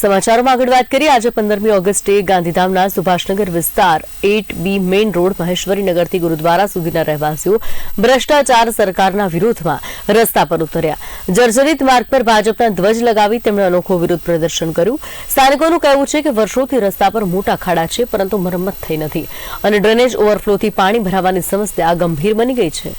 સમાચારોમાં આગળ વાત કરીએ. આજે પંદરમી ઓગસ્ટે ગાંધીધામના સુભાષનગર વિસ્તાર એટ બી મેઇન રોડ મહેશ્વરીનગરથી ગુરુદ્વારા સુધીના રહેવાસીઓ ભ્રષ્ટાચાર સરકારના વિરોધમાં રસ્તા પર ઉતર્યા. જર્જરિત માર્ગ પર ભાજપના ધ્વજ લગાવી તેમણે અનોખો વિરોધ પ્રદર્શન કર્યું. સ્થાનિકોનું કહેવું છે કે વર્ષોથી રસ્તા પર મોટા ખાડા છે, પરંતુ મરમ્મત થઈ નથી અને ડ્રેનેજ ઓવરફ્લોથી પાણી ભરાવાની સમસ્યા ગંભીર બની ગઈ છે.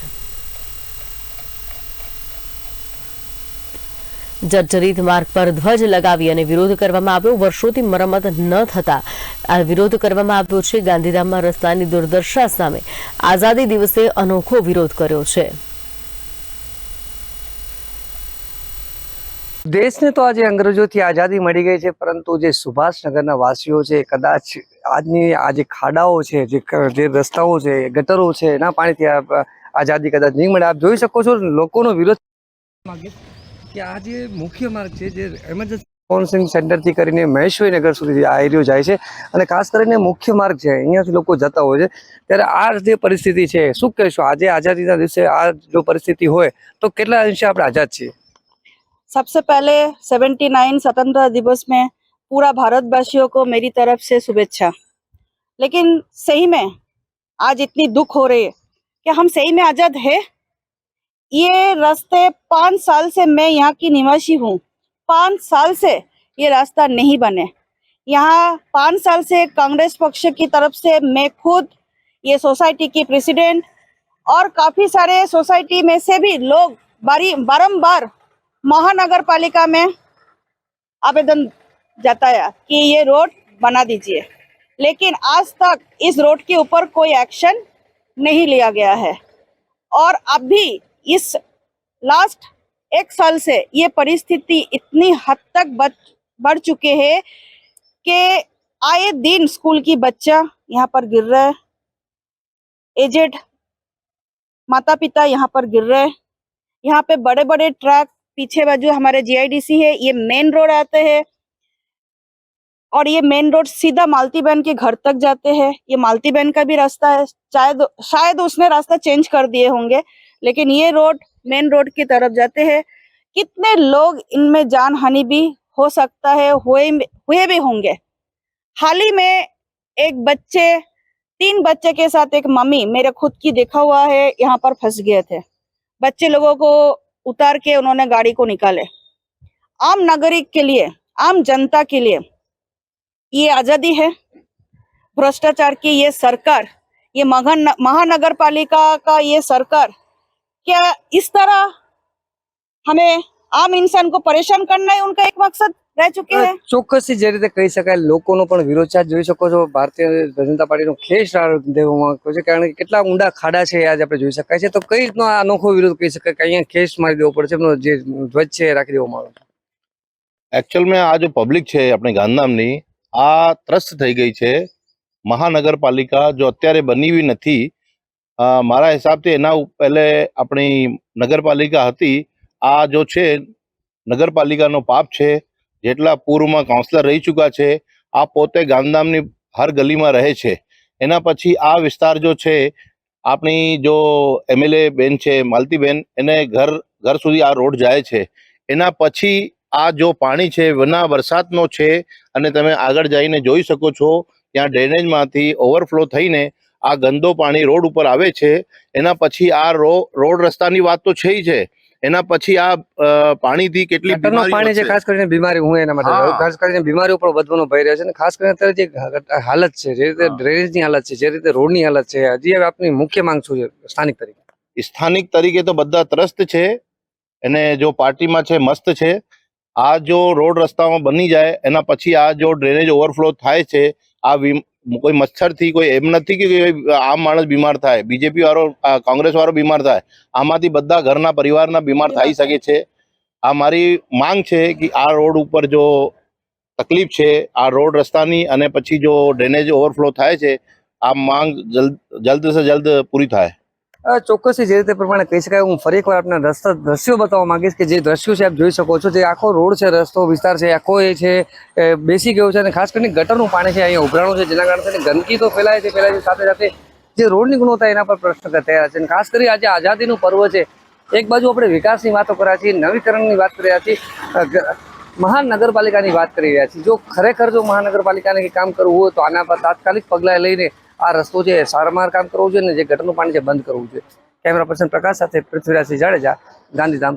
જર્જરિત માર્ગ પર ધ્વજ લગાવી અને વિરોધ કરવામાં આવ્યો. વર્ષોથી મરમત ન થતા આ વિરોધ કરવામાં આવ્યો છે. ગાંધીધામમાં રસ્તાની દુર્દશા સામે આઝાદી દિવસે અનોખો વિરોધ કર્યો છે. દેશને તો આજે અંગ્રેજોથી આઝાદી મળી ગઈ છે, પરંતુ જે સુભાષનગરના વાસીઓ છે, કદાચ આજની આ જે ખાડાઓ છે, જે રસ્તાઓ છે, ગટરો છે, એના પાણીથી આઝાદી કદાચ નહીં મળે. આપ જોઈ શકો છો લોકોનો વિરોધ કે આ જે મુખ્ય માર્ગ છે જે એમરજન્સી રિસ્પોન્સિંગ સેન્ટરથી કરીને મહેશ્વરી નગર સુધી આ એરિયો જાય છે અને ખાસ કરીને મુખ્ય માર્ગ છે અહીંયાથી લોકો જતા હોય છે ત્યારે આ જે પરિસ્થિતિ છે શું કહેશો આજે આઝાદીના દિવસે આ જો પરિસ્થિતિ હોય તો કેટલા અંશે આપણે આઝાદ છીએ सबसे पहले 79 स्वतंत्रता दिवस में पूरा भारतवासियों को मेरी तरफ से शुभेच्छा लेकिन सही में आज इतनी दुख हो रही है कि हम सही में आजाद है ये रास्ते पाँच साल से मैं यहाँ की निवासी हूँ। पाँच साल से ये रास्ता नहीं बने। यहाँ पाँच साल से कांग्रेस पक्ष की तरफ़ से मैं खुद, ये सोसाइटी की प्रेसिडेंट और काफ़ी सारे सोसाइटी में से भी लोग बारी बारम्बार महानगर पालिका में आवेदन जताया कि ये रोड बना दीजिए। लेकिन आज तक इस रोड के ऊपर कोई एक्शन नहीं लिया गया है। और अभी इस लास्ट एक साल से ये परिस्थिति इतनी हद तक बढ़ चुके हैं कि आए दिन स्कूल की बच्चा यहाँ पर गिर रहा है। एजेड माता पिता यहाँ पर गिर रहे हैं। यहाँ पे बड़े बड़े ट्रक पीछे बाजू हमारे जीआईडीसी है, ये मेन रोड आते हैं और ये मेन रोड सीधा मालती बहन के घर तक जाते हैं। ये मालती बहन का भी रास्ता है, शायद शायद उसने रास्ता चेंज कर दिए होंगे। लेकिन ये रोड मेन रोड की तरफ़ जाते हैं। कितने लोग इनमें जान हानि भी हो सकता है, हुए हुए भी होंगे। हाल ही में एक बच्चे, तीन बच्चे के साथ एक मम्मी मेरे खुद की देखा हुआ है, यहाँ पर फंस गए थे। बच्चे लोगों को उतार के उन्होंने गाड़ी को निकाले। आम नागरिक के लिए, आम जनता के लिए ये आज़ादी है। भ्रष्टाचार की ये सरकार, ये महान महानगर पालिका का ये सरकार क्या इस तरह हमें आम इंसान को परेशान करना है उनका एक मकसद रह चुके हैं ચોક્કસથી જે રીતે કહી શકાય લોકોનો પણ વિરોધ છે આજ જોઈ શકો છો ભારતીય જનતા પાર્ટીનો ખેસ દેવામાં આવ્યો છે કારણ કે કેટલા ઊંડા ખાડા છે એ આજે આપણે જોઈ શકાય છે તો કઈ રીતનો આ અનોખો વિરોધ કહી શકાય કે અહીંયા ખેસ મારી દેવો પડે છે એમનો જે ધ્વજ છે એ રાખી દેવામાં આવે છે એકચ્યુઅલમાં આ જો પબ્લિક છે આપણે ગાંધીધામની આ ત્રસ્ત થઈ ગઈ છે મહાનગરપાલિકા જો અત્યારે બનીવી નથી અ, મારા હિસાબથી એના પહેલે આપણી નગરપાલિકા હતી, આ જો છે, નગરપાલિકાનો પાપ છે, જેટલા પૂર્વમાં કાઉન્સિલર રહી ચૂક્યા છે, આ પોતે ગાંધીધામની હર ગલીમાં રહે છે. એના પછી આ વિસ્તાર જો છે, આપણી જો એમએલએ બેન છે માલતીબેન એને ઘર ઘર સુધી આ રોડ જાય છે. એના પછી આ જો પાણી છે વિના વરસાદનો છે, અને તમે આગળ જઈને જોઈ શકો છો, ત્યાં ડ્રેનેજમાંથી ઓવરફ્લો થઈને આ ગંદો પાણી રોડ ઉપર આવે છે એના પછી આ રોડ રસ્તાની વાત તો છે જ છે. એના પછી આ પાણીથી કેટલી પાણી છે ખાસ કરીને બીમારી હું એના માટે ખાસ કરીને બીમારી ઉપર વધવાનો ભય રહ્યો છે અને ખાસ કરીને અત્યારે જે હાલત છે જે રીતે ડ્રેનેજની હાલત છે જે રીતે રોડની હાલત છે હજી હવે આપની મુખ્ય માંગ શું છે સ્થાનિક તરીકે? સ્થાનિક તરીકે તો બધા ત્રસ્ત છે અને જો પાર્ટીમાં છે મસ્ત છે આ જો રોડ રસ્તામાં બની જાય એના પછી આ જો ડ્રેનેજ ઓવરફ્લો થાય છે આ કોઈ મચ્છરથી કોઈ એમ નથી કે આમ માણસ બીમાર થાય. બીજેપી વાળો કોંગ્રેસ વાળો બીમાર થાય. આમાંથી બધા ઘરના પરિવારના બીમાર થઈ શકે છે. આ મારી માંગ છે કે આ રોડ ઉપર જો તકલીફ છે, આ રોડ રસ્તાની અને પછી જો ડ્રેનેજ ઓવરફ્લો થાય છે, આ માંગ જલ્દ જલ્દ સે જલ્દ પૂરી થાય. ચોક્કસથી જે રીતે પ્રમાણે કહી શકાય, હું ફરી એકવાર આપના રસ્તા દ્રશ્યો બતાવવા માંગીશ કે જે દ્રશ્યો છે, આપ જોઈ શકો છો. જે આખો રોડ છે, રસ્તો, વિસ્તાર છે, આખો એ છે બેસી ગયો છે અને ખાસ કરીને ગટરનું પાણી છે, અહીંયા ઉભરાણું છે, જેના કારણે ગંદકી તો ફેલાય છે ફેલાય છે, સાથે સાથે જે રોડની ગુણવત્તા એના પર પ્રશ્ન થયા છે. અને ખાસ કરી આજે આઝાદીનું પર્વ છે, એક બાજુ આપણે વિકાસની વાતો કર્યા છીએ, નવીકરણની વાત કરી રહ્યા છીએ મહાનગરપાલિકાની વાત કરી રહ્યા છીએ. જો ખરેખર જો મહાનગરપાલિકાને કામ કરવું હોય તો આના પર તાત્કાલિક પગલાં લઈને આ રસ્તો છે, સારમાર કામ કરવું જોઈએ ને જે ગટરનું પાણી છે, બંધ કરવું જોઈએ. કેમેરા પર્સન પ્રકાશ સાથે પૃથ્વીરાજસિંહ જાડેજા, ગાંધીધામ